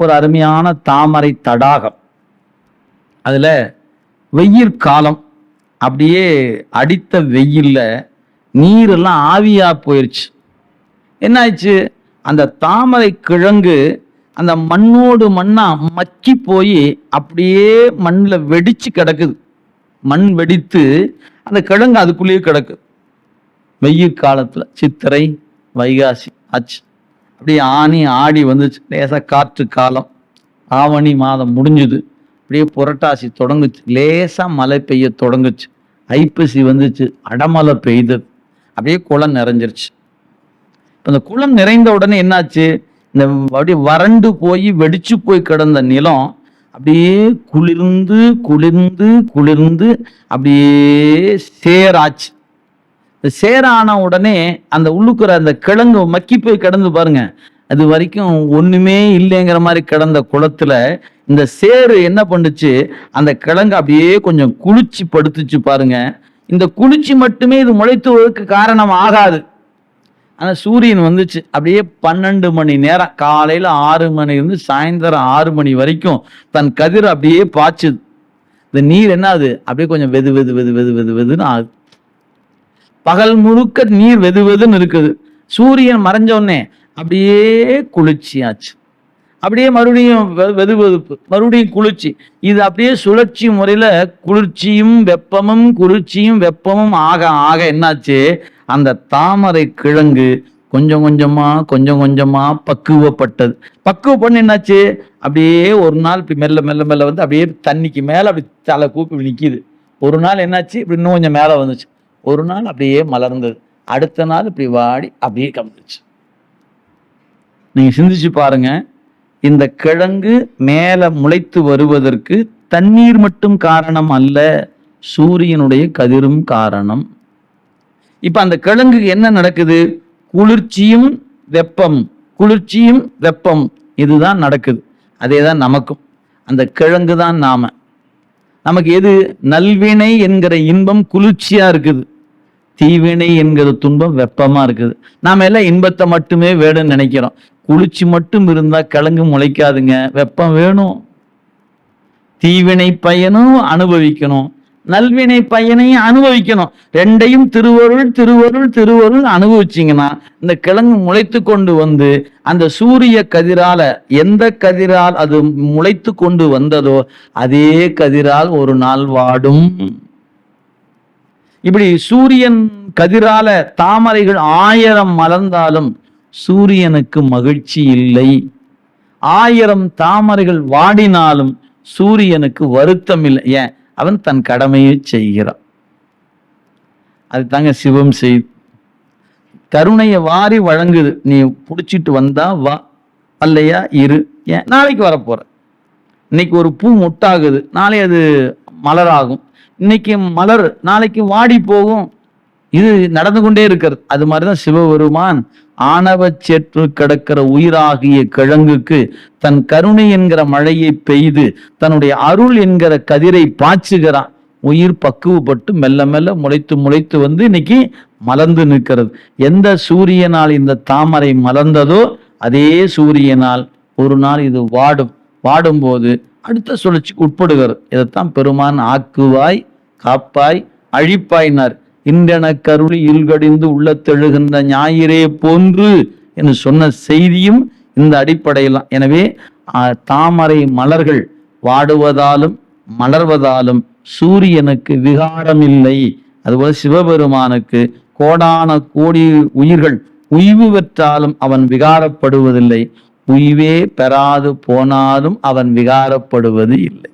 ஒரு அருமையான தாமரை தடாகம். அதில் வெயில் காலம் அப்படியே அடித்த வெயிலில் நீரெல்லாம் ஆவியாக போயிடுச்சு என்னாச்சு அந்த தாமரை கிழங்கு அந்த மண்ணோடு மண்ணாக மக்கி போய் அப்படியே மண்ணில் வெடித்து கிடக்குது. மண் வெடித்து அந்த கிழங்கு அதுக்குள்ளேயே கிடக்குது வெயில் காலத்தில் சித்திரை வைகாசி ஆச்சு. அப்படியே ஆனி ஆடி வந்துச்சு. லேசாக காற்று காலம். ஆவணி மாதம் முடிஞ்சுது. அப்படியே புரட்டாசி தொடங்குச்சு. லேசாக மழை பெய்ய தொடங்குச்சு. ஐப்பசி வந்துச்சு. அடமழை பெய்தது. அப்படியே குளம் நிறைஞ்சிருச்சு. இப்போ இந்த குளம் நிறைந்த உடனே என்னாச்சு? இந்த அப்படியே வறண்டு போய் வெடிச்சு போய் கிடந்த நிலம் அப்படியே குளிர்ந்து குளிர்ந்து குளிர்ந்து அப்படியே சேராச்சு. சேரான உடனே அந்த உள்ளுக்குற அந்த கிழங்கு மக்கி போய் கிடந்து பாருங்க. அது வரைக்கும் ஒண்ணுமே இல்லைங்கிற மாதிரி கிடந்த குளத்துல இந்த சேரு என்ன பண்ணுச்சு? அந்த கிழங்கு அப்படியே கொஞ்சம் குளிச்சு படுத்துச்சு பாருங்க. இந்த குளிர்ச்சி மட்டுமே இது முளைத்துவதற்கு காரணம் ஆகாது. ஆனால் சூரியன் வந்துச்சு. அப்படியே பன்னெண்டு மணி நேரம் காலையில் ஆறு மணிலேருந்து சாயந்தரம் ஆறு மணி வரைக்கும் தன் கதிர் அப்படியே பாய்ச்சுது. இந்த நீர் என்ன ஆகுது? அப்படியே கொஞ்சம் வெது வெது வெது வெது வெது வெதுன்னு ஆகுது. பகல் முழுக்க நீர் வெது வெதுன்னு இருக்குது. சூரியன் மறைஞ்சோடனே அப்படியே குளிர்ச்சியாச்சு. அப்படியே மறுபடியும் வெ- வெது வெதுப்பு மறுபடியும் குளிர்ச்சி. இது அப்படியே சுழற்சி முறையில குளிர்ச்சியும் வெப்பமும் குளிர்ச்சியும் வெப்பமும் ஆக ஆக என்னாச்சு? அந்த தாமரை கிழங்கு கொஞ்சம் கொஞ்சமா கொஞ்சம் கொஞ்சமா பக்குவப்பட்டது. பக்குவப்பட என்னாச்சு? அப்படியே ஒரு நாள் இப்படி மெல்ல மெல்ல மெல்ல வந்து அப்படியே தண்ணிக்கு மேல அப்படி தலை கூப்பி நிக்குது. ஒரு நாள் என்னாச்சு? இப்படி இன்னும் கொஞ்சம் மேல வந்துச்சு. ஒரு நாள் அப்படியே மலர்ந்தது. அடுத்த நாள் இப்படி வாடி அப்படியே கம்மிச்சு நீங்க சிந்திச்சு பாருங்க. இந்த கிழங்கு மேல முளைத்து வருவதற்கு தண்ணீர் மட்டும் காரணம் அல்ல சூரியனுடைய கதிரும் காரணம். இப்ப அந்த கிழங்குக்கு என்ன நடக்குது? குளிர்ச்சியும் வெப்பம் குளிர்ச்சியும் வெப்பம் இதுதான் நடக்குது. அதே தான் நமக்கும். அந்த கிழங்கு தான் நாம. நமக்கு எது? நல்வினை என்கிற இன்பம் குளிர்ச்சியா இருக்குது. தீவினை என்கிற துன்பம் வெப்பமா இருக்குது. நாம எல்லாம் இன்பத்தை மட்டுமே வேணும்னு நினைக்கிறோம். குளிச்சு மட்டும் இருந்தா கிழங்கு முளைக்காதுங்க. வெப்பம் வேணும். தீவினை பயனும் அனுபவிக்கணும். நல்வினை பயனையும் அனுபவிக்கணும். ரெண்டையும் திருவருள் திருவருள் திருவருள் அனுபவிச்சிங்கன்னா இந்த கிழங்கு முளைத்து கொண்டு வந்து அந்த சூரிய கதிரால எந்த கதிரால் அது முளைத்து கொண்டு வந்ததோ அதே கதிரால் ஒரு நாள் வாடும். இப்படி சூரியன் கதிரால தாமரைகள் ஆயிரம் மலர்ந்தாலும் சூரியனுக்கு மகிழ்ச்சி இல்லை. ஆயிரம் தாமரைகள் வாடினாலும் சூரியனுக்கு வருத்தம் இல்லை. ஏன்? அவன் தன் கடமையை செய்கிறான். அது தாங்க சிவம் செய். கருணையை வாரி வழங்குது. நீ பிடிச்சிட்டு வந்தா வா. அல்லையா இரு. ஏன்? நாளைக்கு வரப்போற இன்னைக்கு ஒரு பூ முட்டாகுது. நாளை அது மலராகும். இன்னைக்கு மலர் நாளைக்கு வாடி போகும். இது நடந்து கொண்டே இருக்கிறது. அது மாதிரிதான் சிவபெருமான் ஆணவ சேற்று கிடக்கிற உயிராகிய கிழங்குக்கு தன் கருணை என்கிற மழையை பெய்து தன்னுடைய அருள் என்கிற கதிரை பாய்ச்சுகிறான். உயிர் பக்குவப்பட்டு மெல்ல மெல்ல முளைத்து முளைத்து வந்து இன்னைக்கு மலர்ந்து நிற்கிறது. எந்த சூரியனால் இந்த தாமரை மலர்ந்ததோ அதே சூரியனால் ஒரு நாள் இது வாடும். வாடும்போது அடுத்த சுழற்சிக்கு உட்படுகிறது. இதைத்தான் பெருமான் ஆக்குவாய் காப்பாய் அழிப்பாயினார். இன்றென கருளி இல்கடிந்து உள்ளத்தெழுகின்ற ஞாயிறே போன்று என்று சொன்ன செய்தியும் இந்த அடிப்படையில். எனவே தாமரை மலர்கள் வாடுவதாலும் மலர்வதாலும் சூரியனுக்கு விகாரம் இல்லை அதுபோல சிவபெருமானுக்கு கோடான கோடி உயிர்கள் உய்வு பெற்றாலும் அவன் விகாரப்படுவதில்லை. உய்வே பெறாது போனாலும் அவன் விகாரப்படுவது இல்லை.